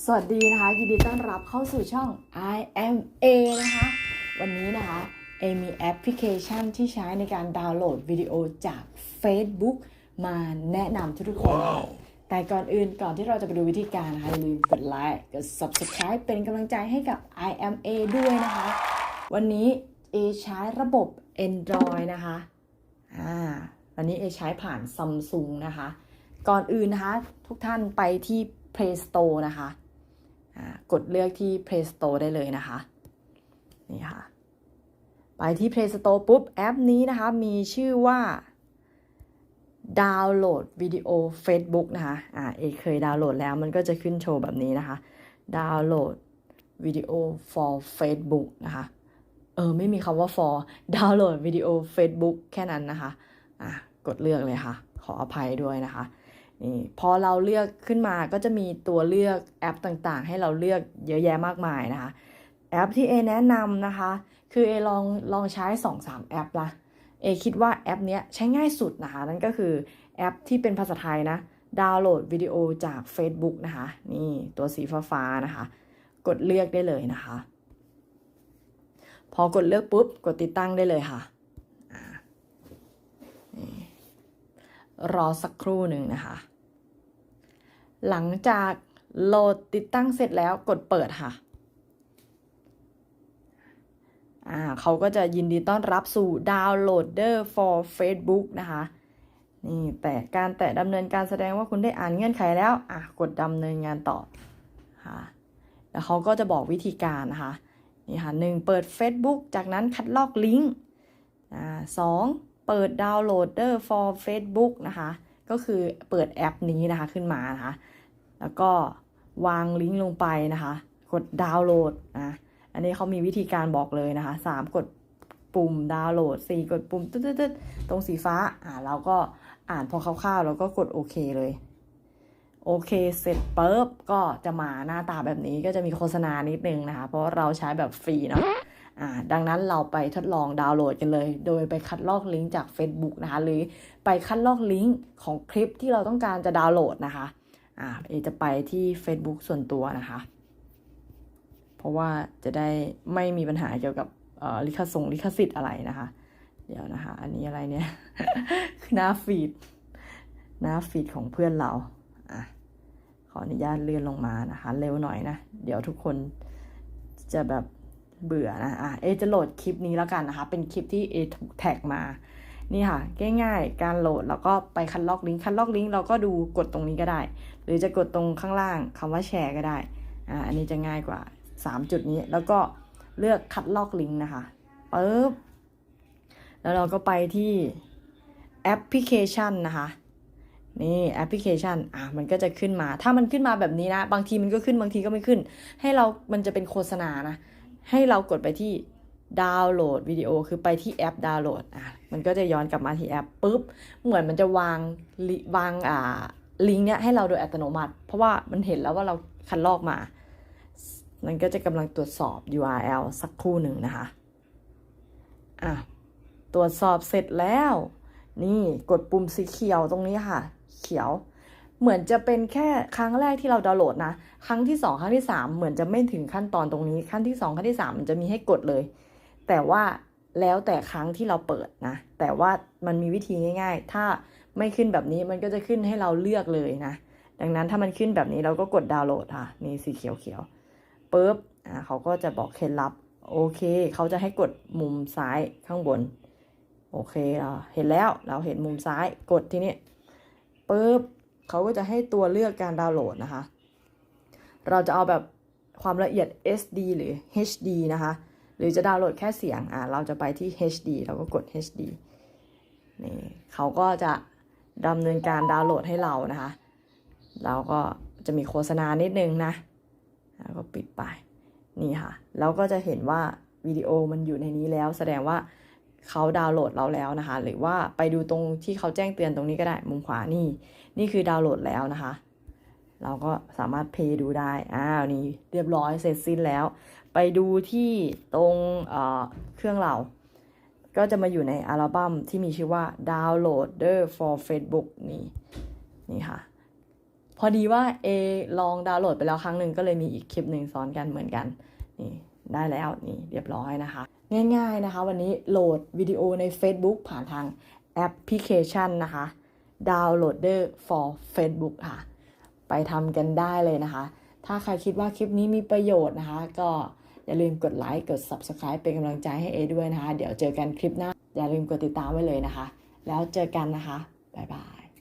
สวัสดีนะคะ ยินดีต้อนรับเข้าสู่ช่อง I am A นะคะ วันนี้นะคะเอมีแอปพลิเคชันที่ใช้ในการดาวน์โหลดวิดีโอจาก Facebook มาแนะนำทุกๆคนค่ะแต่ก่อนอื่นก่อนที่เราจะไปดูวิธีการนะคะอย่าลืมกดไลค์กด Subscribe เป็นกำลังใจให้กับ I am A ด้วยนะคะ วันนี้เอใช้ระบบ Android นะคะอ่าวันนี้เอใช้ผ่าน Samsung นะคะ ก่อนอื่นนะคะ ทุกท่านไปที่ Play Store นะคะอ่า กดเลือกที่ Play Store ได้เลยนะคะ นี่ค่ะ ไปที่ Play Store ปุ๊บ แอปนี้นะคะ มีชื่อว่าดาวน์โหลดวิดีโอ Facebook นะคะ อ่า เอเคยดาวน์โหลดแล้วมันก็จะขึ้นโชว์แบบนี้นะคะ ดาวน์โหลดวิดีโอ for Facebook นะคะ เออ ไม่มีคำว่า for ดาวน์โหลดวิดีโอ Facebook แค่นั้นนะคะ อะ กดเลือกเลยค่ะ ขออภัยด้วยนะคะ นี่พอเราเลือกขึ้นมาก็จะมีตัวเลือกแอปต่างๆ ให้เราเลือกเยอะแยะมากมายนะคะ แอปที่เอแนะนำนะคะ คือเอลองลองใช้ 2-3 แอปละเอคิดว่าแอปเนี้ยใช้ง่ายสุดนะคะ นั่นก็คือแอปที่เป็นภาษาไทยนะ ดาวน์โหลดวิดีโอจาก Facebook นะคะ นี่ตัวสีฟ้าๆนะคะ กดเลือกได้เลยนะคะ พอกดเลือกปุ๊บ กดติดตั้งได้เลยค่ะรอสักครู่หนึ่งนะคะ หลังจากโหลดติดตั้งเสร็จแล้วกดเปิดค่ะ อ่าเขาก็จะยินดีต้อนรับสู่ Downloader for Facebook นะคะ นี่แต่การแตะดำเนินการแสดงว่าคุณได้อ่านเงื่อนไขแล้ว อะกดดำเนินงานต่อค่ะ แล้วเขาก็จะบอกวิธีการนะคะ นี่ค่ะหนึ่งเปิด Facebook จากนั้นคัดลอกลิงก์ อ่าสองเปิด Downloader for Facebook นะคะ ก็คือเปิดแอปนี้นะคะขึ้นมานะคะ แล้วก็วางลิงก์ลงไปนะคะ กดดาวน์โหลดนะอันนี้เขามีวิธีการบอกเลยนะคะสามกดปุ่มดาวน์โหลดสี่กดปุ่มตึ๊ดตึ๊ดๆตรงสีฟ้าอ่าเราก็อ่านพอคร่าวๆแล้วก็กดโอเคเลย โอเคเสร็จปุ๊บก็จะมาหน้าตาแบบนี้ก็จะมีโฆษณานิดนึงนะคะ เพราะเราใช้แบบฟรีเนาะ ดังนั้นเราไปทดลองดาวน์โหลดกันเลย โดยไปคัดลอกลิงก์จาก Facebook นะคะ หรือไปคัดลอกลิงก์ของคลิปที่เราต้องการจะดาวน์โหลดนะคะอ่าเอจะไปที่ Facebook ส่วนตัวนะคะ เพราะว่าจะได้ไม่มีปัญหาเกี่ยวกับลิขสงลิขสิทธิ์อะไรนะคะ เดี๋ยวนะคะ อันนี้อะไรเนี่ยหน้าฟีดหน้าฟีดของเพื่อนเราอะขออนุญาตเลื่อนลงมานะคะ เร็วหน่อยนะ เดี๋ยวทุกคนจะแบบ เบื่อนะอะเอจะโหลดคลิปนี้แล้วกันนะคะ เป็นคลิปที่เอถูกแท็กมา นี่ค่ะ ง่ายๆ การโหลดแล้วก็ไปคัดลอกลิงก์คัดลอกลิงก์เราก็ดูกดตรงนี้ก็ได้ หรือจะกดตรงข้างล่างคำว่าแชร์ก็ได้อ่าอันนี้จะง่ายกว่า 3 จุดนี้ แล้วก็เลือกคัดลอกลิงก์นะคะปึ๊บแล้วเราก็ไปที่แอปพลิเคชันนะคะนี่แอปพลิเคชัน อะ มันก็จะขึ้นมา ถ้ามันขึ้นมาแบบนี้นะ บางทีมันก็ขึ้น บางทีก็ไม่ขึ้น ให้เรา มันจะเป็นโฆษณานะ ให้เรากดไปที่ดาวน์โหลดวิดีโอคือไปที่แอปดาวน์โหลดอะมันก็จะย้อนกลับมาที่แอปปุ๊บ เหมือนมันจะวางลิวางอ่าลิงก์เนี้ยให้เราโดยอัตโนมัติ เพราะว่ามันเห็นแล้วว่าเราคัดลอกมา มันก็จะกำลังตรวจสอบ URL สักครู่หนึ่งนะคะอะตรวจสอบเสร็จแล้ว นี่กดปุ่มสีเขียวตรงนี้ค่ะ เขียว เหมือนจะเป็นแค่ครั้งแรกที่เราดาวน์โหลดนะ ครั้งที่สองครั้งที่สามเหมือนจะไม่ถึงขั้นตอนตรงนี้ ขั้นที่สองขั้นที่สามมันจะมีให้กดเลย แต่ว่าแล้วแต่ครั้งที่เราเปิดนะ แต่ว่ามันมีวิธีง่าย ๆ ถ้าไม่ขึ้นแบบนี้มันก็จะขึ้นให้เราเลือกเลยนะ ดังนั้นถ้ามันขึ้นแบบนี้เราก็กดดาวน์โหลดค่ะ นี่สีเขียวเขียวๆปุ๊บอ่าเขาก็จะบอกเคล็ดลับ โอเค เขาจะให้กดมุมซ้ายข้างบน โอเคอ่าเห็นแล้ว เราเห็นมุมซ้าย กดที่นี่ปุ๊บ เขาก็จะให้ตัวเลือกการดาวน์โหลดนะคะ เราจะเอาแบบความละเอียด SD หรือ HD นะคะ หรือจะดาวน์โหลดแค่เสียง อ่าเราจะไปที่ HD เราก็กด HD นี่เขาก็จะดำเนินการดาวน์โหลดให้เรานะคะแล้วก็จะมีโฆษณานิดนึงนะ แล้วก็ปิดไป นี่ค่ะ แล้วก็จะเห็นว่าวิดีโอมันอยู่ในนี้แล้ว แสดงว่า เขาดาวน์โหลดเราแล้วนะคะ หรือว่าไปดูตรงที่เขาแจ้งเตือนตรงนี้ก็ได้ มุมขวานี่ นี่คือดาวน์โหลดแล้วนะคะ เราก็สามารถเพย์ดูได้ อ้าวนี่เรียบร้อยเสร็จสิ้นแล้ว ไปดูที่ตรงเเครื่องเรา ก็จะมาอยู่ในอัลบั้มที่มีชื่อว่า Downloader for Facebook นี่นี่ค่ะ พอดีว่าเอลองดาวน์โหลดไปแล้วครั้งหนึ่งก็เลยมีอีกคลิปหนึ่งซ้อนกันเหมือนกัน นี่ได้แล้วนี่เรียบร้อยนะคะ ง่ายๆนะคะ วันนี้โหลดวิดีโอใน Facebook ผ่านทางแอปพลิเคชันนะคะ Downloader for Facebook ค่ะ ไปทำกันได้เลยนะคะ ถ้าใครคิดว่าคลิปนี้มีประโยชน์นะคะ ก็อย่าลืมกดไลค์กด Subscribe เป็นกำลังใจให้เอด้วยนะคะ เดี๋ยวเจอกันคลิปหน้า อย่าลืมกดติดตามไว้เลยนะคะ แล้วเจอกันนะคะ บ๊ายบาย